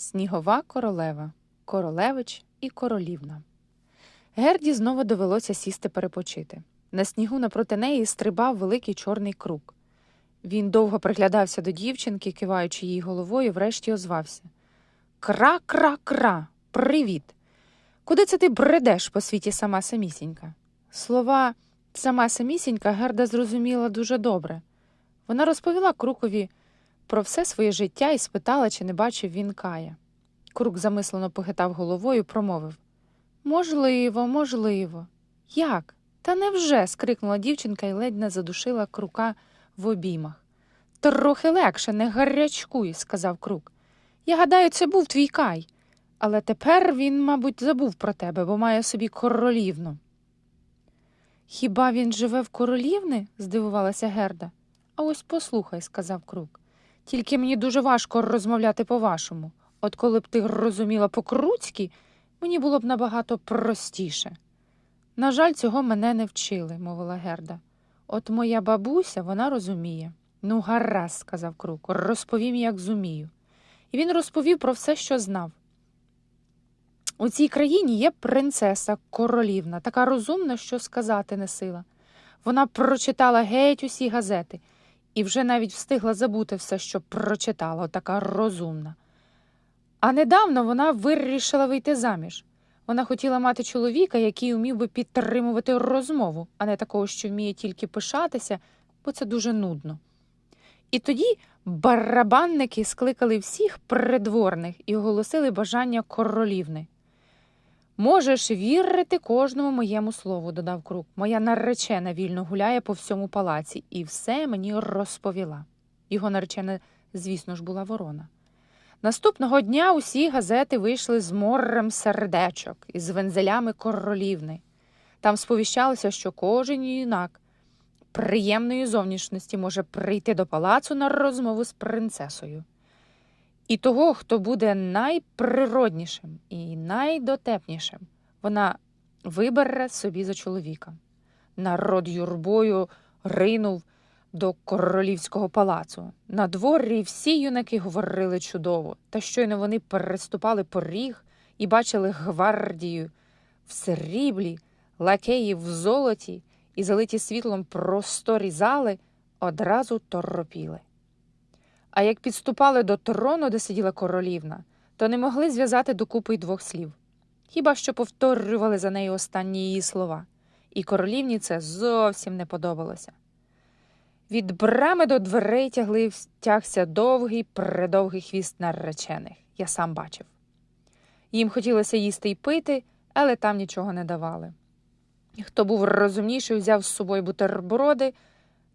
Снігова королева, королевич і королівна. Герді знову довелося сісти перепочити. На снігу напроти неї стрибав великий чорний круг. Він довго приглядався до дівчинки, киваючи їй головою, врешті озвався Кра-кра-кра, привіт. Куди це ти бредеш по світі сама самісінька? Слова сама самісінька Герда зрозуміла дуже добре. Вона розповіла Крукові про все своє життя і спитала, чи не бачив він Кая. Крук замислено похитав головою, промовив Можливо, можливо. Як? Та невже? скрикнула дівчинка і ледь не задушила крука в обіймах. Трохи легше, не гарячкуй, сказав крук. Я гадаю, це був твій кай. Але тепер він, мабуть, забув про тебе, бо має собі королівну. Хіба він живе в королівни? здивувалася Герда. А ось послухай, сказав крук. Тільки мені дуже важко розмовляти по-вашому. От коли б ти розуміла по-круцьки, мені було б набагато простіше. На жаль, цього мене не вчили, мовила Герда. От моя бабуся, вона розуміє. Ну, гаразд, сказав Крук, розповім, як зумію. І він розповів про все, що знав. У цій країні є принцеса королівна, така розумна, що сказати не сила. Вона прочитала геть усі газети і вже навіть встигла забути все, що прочитала, така розумна. А недавно вона вирішила вийти заміж. Вона хотіла мати чоловіка, який умів би підтримувати розмову, а не такого, що вміє тільки пишатися, бо це дуже нудно. І тоді барабанники скликали всіх придворних і оголосили бажання королівни. Можеш вірити кожному моєму слову, додав крук. Моя наречена вільно гуляє по всьому палаці і все мені розповіла. Його наречена, звісно ж, була ворона. Наступного дня усі газети вийшли з морем сердечок із вензелями королівни. Там сповіщалося, що кожен юнак приємної зовнішності може прийти до палацу на розмову з принцесою. І того, хто буде найприроднішим і найдотепнішим, вона вибере собі за чоловіка. Народ юрбою ринув до королівського палацу. На дворі всі юнаки говорили чудово, та щойно вони переступали поріг і бачили гвардію в сріблі, лакеїв в золоті і залиті світлом просторі зали, одразу торопіли. А як підступали до трону, де сиділа королівна, то не могли зв'язати докупи й двох слів. Хіба що повторювали за нею останні її слова, і королівні це зовсім не подобалося. Від брами до дверей тягли тягся довгий, предовгий хвіст наречених. Я сам бачив. Їм хотілося їсти й пити, але там нічого не давали. Хто був розумніший, взяв з собою бутерброди,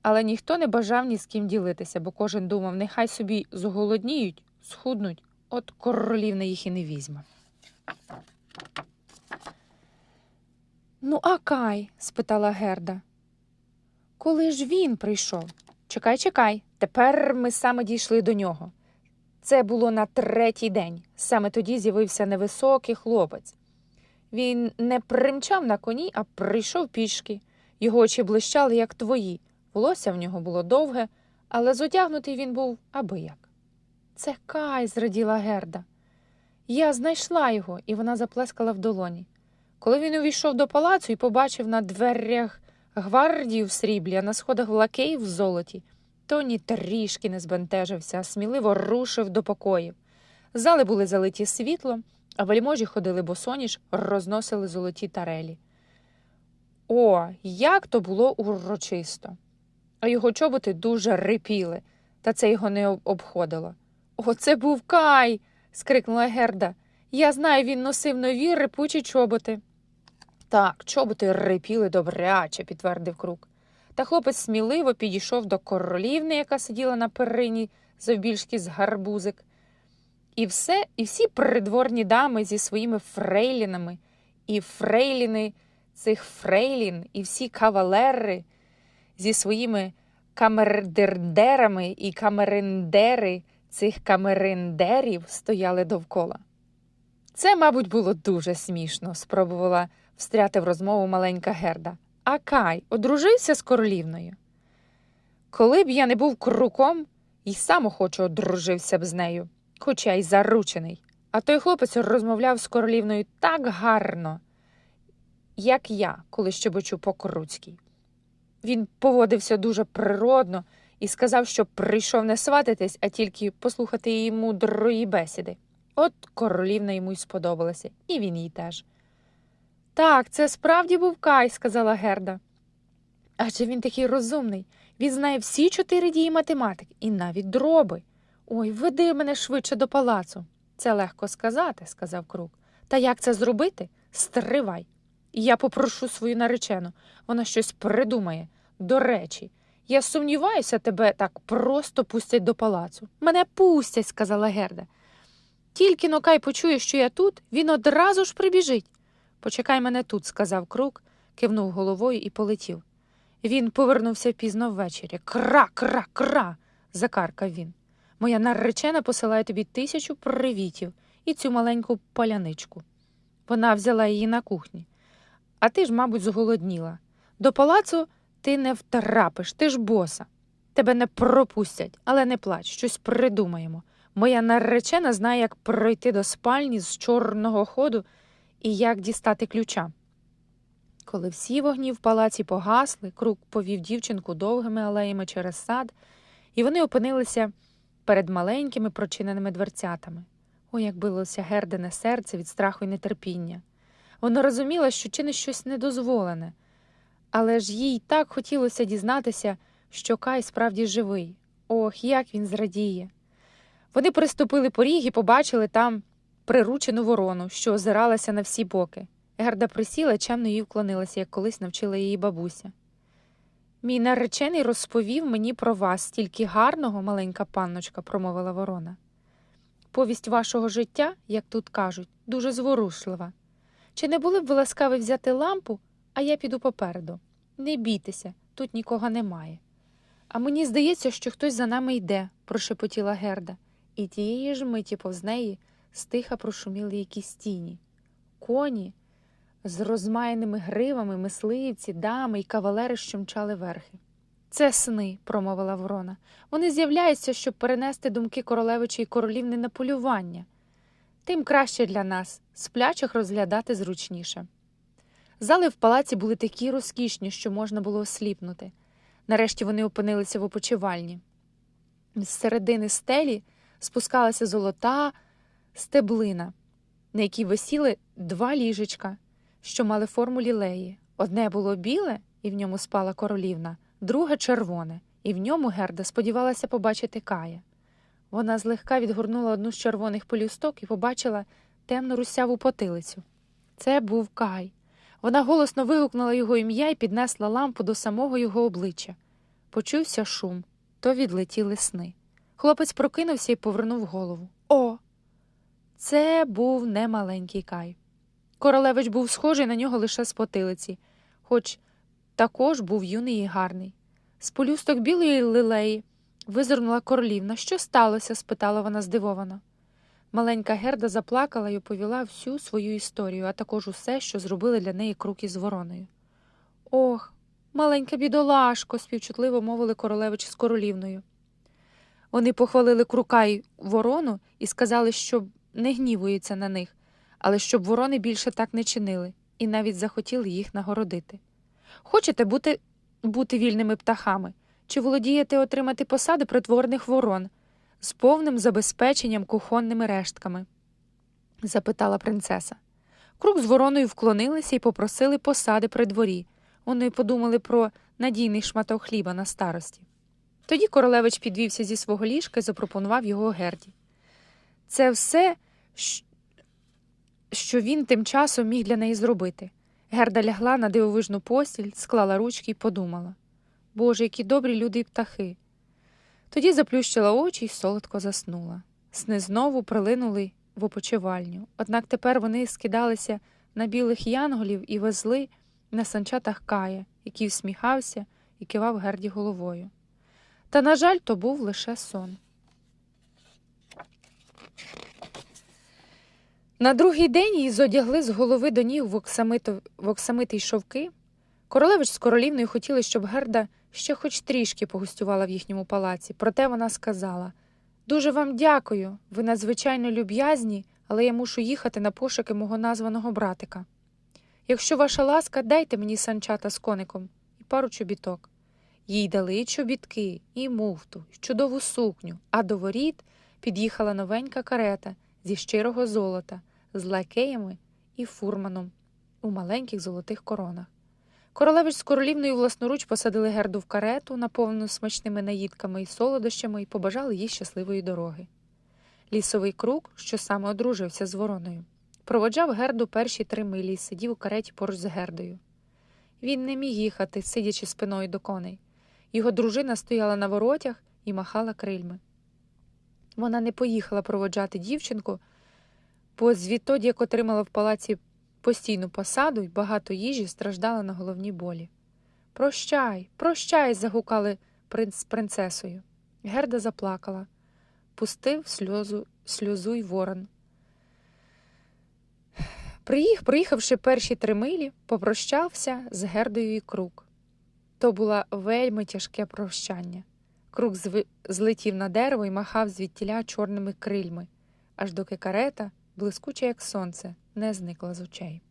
але ніхто не бажав ні з ким ділитися, бо кожен думав, нехай собі зголодніють, схуднуть, от королівна їх і не візьме. Ну, а Кай? спитала Герда. Коли ж він прийшов? Чекай, чекай, тепер ми саме дійшли до нього. Це було на третій день. Саме тоді з'явився невисокий хлопець. Він не примчав на коні, а прийшов пішки. Його очі блищали, як твої. Волосся в нього було довге, але зодягнутий він був аби як. Це Кай, зраділа Герда. Я знайшла його, і вона заплескала в долоні. Коли він увійшов до палацу і побачив на дверях гвардію в сріблі, а на сходах лакеїв в золоті, то ні трішки не збентежився, а сміливо рушив до покоїв. Зали були залиті світлом, а вельможі ходили босоніж, розносили золоті тарелі. О, як то було урочисто! А його чоботи дуже рипіли, та це його не обходило. О, це був Кай. скрикнула Герда. Я знаю, він носив нові рипучі чоботи. Так, чоботи рипіли добряче, підтвердив крук. Та хлопець сміливо підійшов до королівни, яка сиділа на перині завбільшки з гарбузик. І все, і всі придворні дами зі своїми фрейлінами, і фрейліни цих фрейлін, і всі кавалери зі своїми камердердерами і камерендери цих камерендерів стояли довкола. Це, мабуть, було дуже смішно, спробувала встряти в розмову маленька Герда. А Кай одружився з королівною. Коли б я не був круком, і сам охоче одружився б з нею, хоча й заручений. А той хлопець розмовляв з королівною так гарно, як я, коли щебочу по-коруцькій. Він поводився дуже природно і сказав, що прийшов не свататись, а тільки послухати її мудрої бесіди. От королівна йому й сподобалася, і він їй теж. Так, це справді був Кай, сказала Герда. Адже він такий розумний. Він знає всі чотири дії математики і навіть дроби. Ой, веди мене швидше до палацу. Це легко сказати, сказав Крук. Та як це зробити? Стривай. Я попрошу свою наречену, вона щось придумає. До речі, я сумніваюся, тебе так просто пустять до палацу. Мене пустять, сказала Герда. Тільки Нокай почує, що я тут, він одразу ж прибіжить. Почекай мене тут, сказав Крук, кивнув головою і полетів. Він повернувся пізно ввечері. Кра, кра, кра. закаркав він. Моя наречена посилає тобі тисячу привітів і цю маленьку паляничку. Вона взяла її на кухні. А ти ж, мабуть, зголодніла. До палацу ти не втрапиш, ти ж боса. Тебе не пропустять, але не плач, щось придумаємо. Моя наречена знає, як пройти до спальні з чорного ходу і як дістати ключа. Коли всі вогні в палаці погасли, круг повів дівчинку довгими алеями через сад, і вони опинилися перед маленькими прочиненими дверцятами. Ой, як билося гердине серце від страху і нетерпіння. Вона розуміла, що чинить щось недозволене, але ж їй так хотілося дізнатися, що Кай справді живий. Ох, як він зрадіє. Вони приступили поріг і побачили там приручену ворону, що озиралася на всі боки. Герда присіла, чемно їй вклонилася, як колись навчила її бабуся. Мій наречений розповів мені про вас стільки гарного, маленька панночка, промовила ворона. Повість вашого життя, як тут кажуть, дуже зворушлива. Чи не були б ви ласкаві взяти лампу, а я піду попереду? Не бійтеся, тут нікого немає. А мені здається, що хтось за нами йде, прошепотіла Герда, і тієї ж миті повз неї стиха прошуміли якісь тіні. Коні з розмаяними гривами, мисливці, дами й кавалери, що мчали верхи. Це сни, промовила ворона. Вони з'являються, щоб перенести думки королевичі й королівни на полювання. Тим краще для нас, сплячих розглядати зручніше. Зали в палаці були такі розкішні, що можна було осліпнути. Нарешті вони опинилися в опочивальні. З середини стелі спускалася золота стеблина, на якій висіли два ліжечка, що мали форму лілеї. Одне було біле, і в ньому спала королівна, друге червоне, і в ньому Герда сподівалася побачити Кая. Вона злегка відгорнула одну з червоних полюсток і побачила темну русяву потилицю. Це був Кай. Вона голосно вигукнула його ім'я і піднесла лампу до самого його обличчя. Почувся шум, то відлетіли сни. Хлопець прокинувся і повернув голову. О! Це був немаленький Кай. Королевич був схожий на нього лише з потилиці, хоч також був юний і гарний. З полюсток білої лилеї визирнула королівна. Що сталося? спитала вона здивовано. Маленька Герда заплакала і оповіла всю свою історію, а також усе, що зробили для неї круки з вороною. Ох, маленька бідолашко, співчутливо мовили королевич з королівною. Вони похвалили крука й ворону і сказали, що не гнівуються на них, але щоб ворони більше так не чинили, і навіть захотіли їх нагородити. Хочете бути, бути вільними птахами? Чи володієте отримати посади притворних ворон з повним забезпеченням кухонними рештками? запитала принцеса. Крук з вороною вклонилися і попросили посади при дворі. Вони подумали про надійний шматок хліба на старості. Тоді королевич підвівся зі свого ліжка і запропонував його герді. Це все, що він тим часом міг для неї зробити. Герда лягла на дивовижну постіль, склала ручки і подумала Боже, які добрі люди й птахи. Тоді заплющила очі й солодко заснула. Сни знову прилинули в опочивальню, однак тепер вони скидалися на білих янголів і везли на санчатах Кая, який всміхався і кивав Герді головою. Та, на жаль, то був лише сон. На другий день її зодягли з голови до ніг в, оксамитий шовки. Королевич з королівною хотіли, щоб Герда ще хоч трішки погостювала в їхньому палаці, проте вона сказала Дуже вам дякую, ви надзвичайно люб'язні, але я мушу їхати на пошуки мого названого братика. Якщо ваша ласка, дайте мені санчата з коником і пару чобіток. Їй дали чобітки, і муфту, і чудову сукню, а до воріт під'їхала новенька карета зі щирого золота, з лакеями і фурманом у маленьких золотих коронах. Королевич з королівною власноруч посадили герду в карету, наповнену смачними наїдками і солодощами, і побажали їй щасливої дороги. Лісовий круг, що саме одружився з вороною, проводжав герду перші три милі і сидів у кареті поруч з гердою. Він не міг їхати, сидячи спиною до коней. Його дружина стояла на воротях і махала крильми. Вона не поїхала проводжати дівчинку, бо звідтоді, як отримала в палаці постійну посаду й багато їжі, страждала на головні болі. Прощай, прощай. загукали принц з принцесою. Герда заплакала, пустив сльозу, сльозу й ворон. Приїх, приїхавши перші три милі, попрощався з Гердою і крук. То було вельми тяжке прощання. Крук зви- злетів на дерево і махав звідтіля чорними крильми, аж доки карета, блискуча як сонце, не зникла з очей.